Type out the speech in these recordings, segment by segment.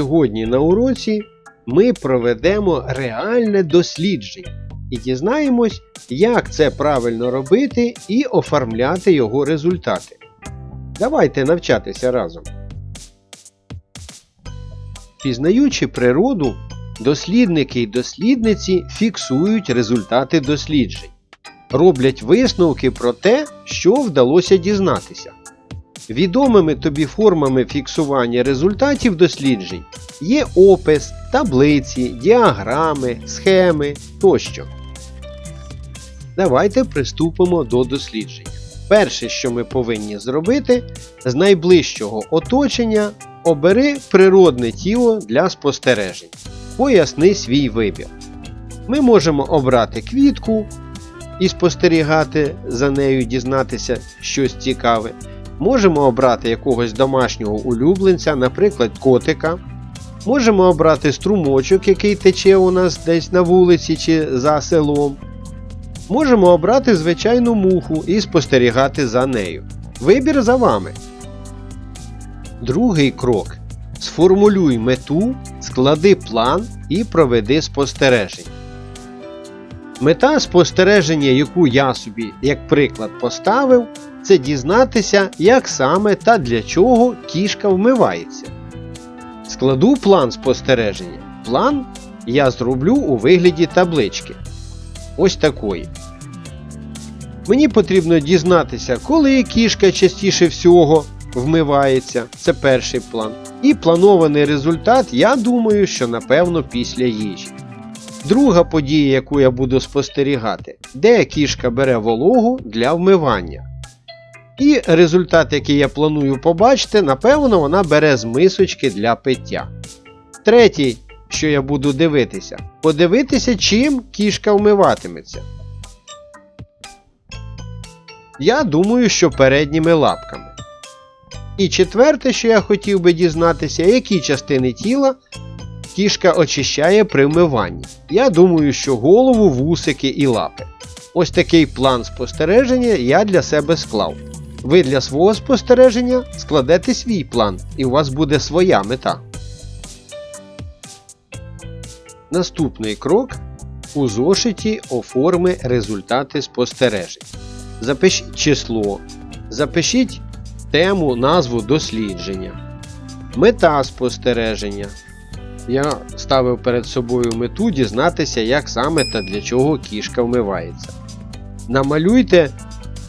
Сьогодні на уроці ми проведемо реальне дослідження і дізнаємось, як це правильно робити і оформляти його результати. Давайте навчатися разом. Пізнаючи природу, дослідники і дослідниці фіксують результати досліджень, роблять висновки про те, що вдалося дізнатися. Відомими тобі формами фіксування результатів досліджень є опис, таблиці, діаграми, схеми тощо. Давайте приступимо до дослідження. Перше, що ми повинні зробити, з найближчого оточення обери природне тіло для спостережень. Поясни свій вибір. Ми можемо обрати квітку і спостерігати за нею, дізнатися щось цікаве. Можемо обрати якогось домашнього улюбленця, наприклад, котика. Можемо обрати струмочок, який тече у нас десь на вулиці чи за селом. Можемо обрати звичайну муху і спостерігати за нею. Вибір за вами. Другий крок. Сформулюй мету, склади план і проведи спостереження. Мета спостереження, яку я собі, як приклад, поставив, це дізнатися, як саме та для чого кішка вмивається. Складу план спостереження. План я зроблю у вигляді таблички. Ось такої. Мені потрібно дізнатися, коли кішка частіше всього вмивається. Це перший план. І планований результат, я думаю, що напевно після їжі. Друга подія, яку я буду спостерігати, де кішка бере вологу для вмивання. І результат, який я планую побачити, напевно, вона бере з мисочки для пиття. Третій, що я буду дивитися, подивитися, чим кішка вмиватиметься. Я думаю, що передніми лапками. І четверте, що я хотів би дізнатися, які частини тіла кішка очищає при вмиванні. Я думаю, що голову, вусики і лапи. Ось такий план спостереження я для себе склав. Ви для свого спостереження складете свій план, і у вас буде своя мета. Наступний крок. У зошиті оформи результати спостережень. Запишіть число, запишіть тему, назву дослідження, мета спостереження. Я ставив перед собою мету дізнатися, як саме та для чого кішка вмивається. Намалюйте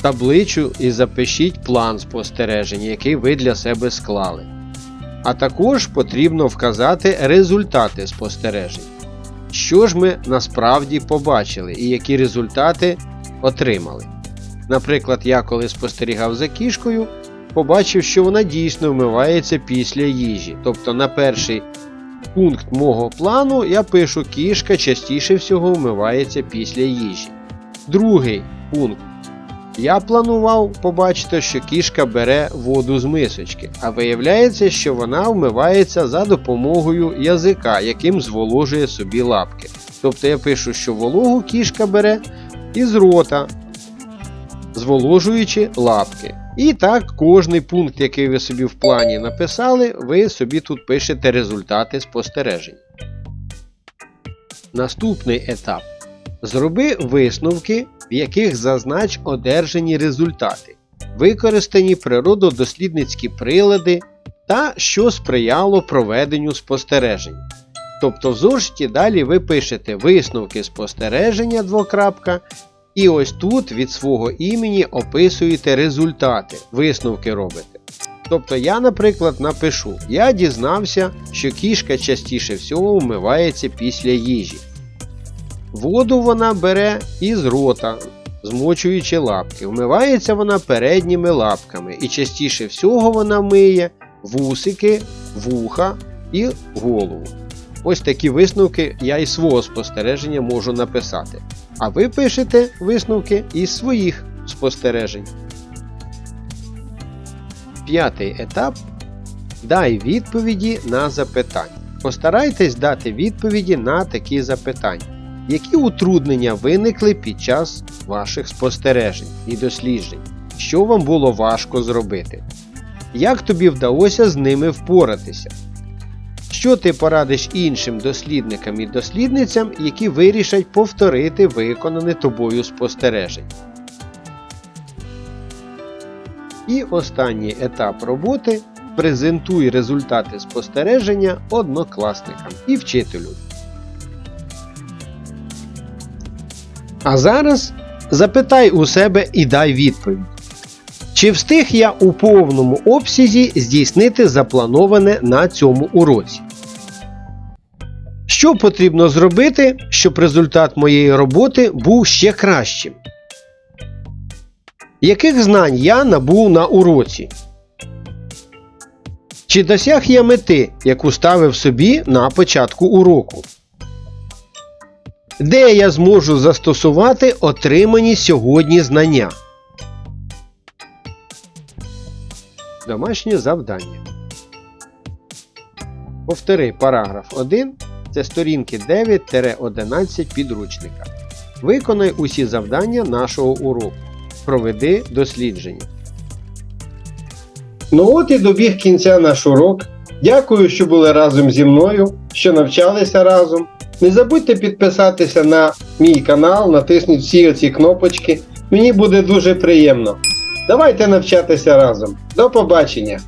табличу і запишіть план спостереження, який ви для себе склали. А також потрібно вказати результати спостережень. Що ж ми насправді побачили і які результати отримали. Наприклад, я коли спостерігав за кішкою, побачив, що вона дійсно вмивається після їжі. Тобто на перший пункт мого плану я пишу кішка частіше всього вмивається після їжі. Другий пункт. Я планував побачити, що кішка бере воду з мисочки, а виявляється, що вона вмивається за допомогою язика, яким зволожує собі лапки. Тобто я пишу, що вологу кішка бере із рота, зволожуючи лапки. І так, кожний пункт, який ви собі в плані написали, ви собі тут пишете результати спостережень. Наступний етап. Зроби висновки, в яких зазнач одержані результати, використані природодослідницькі прилади та що сприяло проведенню спостережень. Тобто в зошиті далі ви пишете висновки спостереження двокрапка, і ось тут від свого імені описуєте результати, висновки робите. Тобто я, наприклад, напишу: Я дізнався, що кішка частіше всього вмивається після їжі. Воду вона бере із рота, змочуючи лапки. Вмивається вона передніми лапками, і частіше всього вона миє вусики, вуха і голову. Ось такі висновки я із свого спостереження можу написати. А ви пишете висновки із своїх спостережень. П'ятий етап. Дай відповіді на запитання. Постарайтесь дати відповіді на такі запитання. Які утруднення виникли під час ваших спостережень і досліджень? Що вам було важко зробити? Як тобі вдалося з ними впоратися? Що ти порадиш іншим дослідникам і дослідницям, які вирішать повторити виконане тобою спостереження? І останній етап роботи презентуй результати спостереження однокласникам і вчителю. А зараз запитай у себе і дай відповідь. Чи встиг я у повному обсязі здійснити заплановане на цьому уроці? Що потрібно зробити, щоб результат моєї роботи був ще кращим? Яких знань я набув на уроці? Чи досяг я мети, яку ставив собі на початку уроку? Де я зможу застосувати отримані сьогодні знання? Домашнє завдання. Повтори параграф 1. Це сторінки 9-11 підручника. Виконай усі завдання нашого уроку. Проведи дослідження. Ну от і добіг кінця наш урок. Дякую, що були разом зі мною, що навчалися разом. Не забудьте підписатися на мій канал, натисніть всі оці кнопочки. Мені буде дуже приємно. Давайте навчатися разом. До побачення!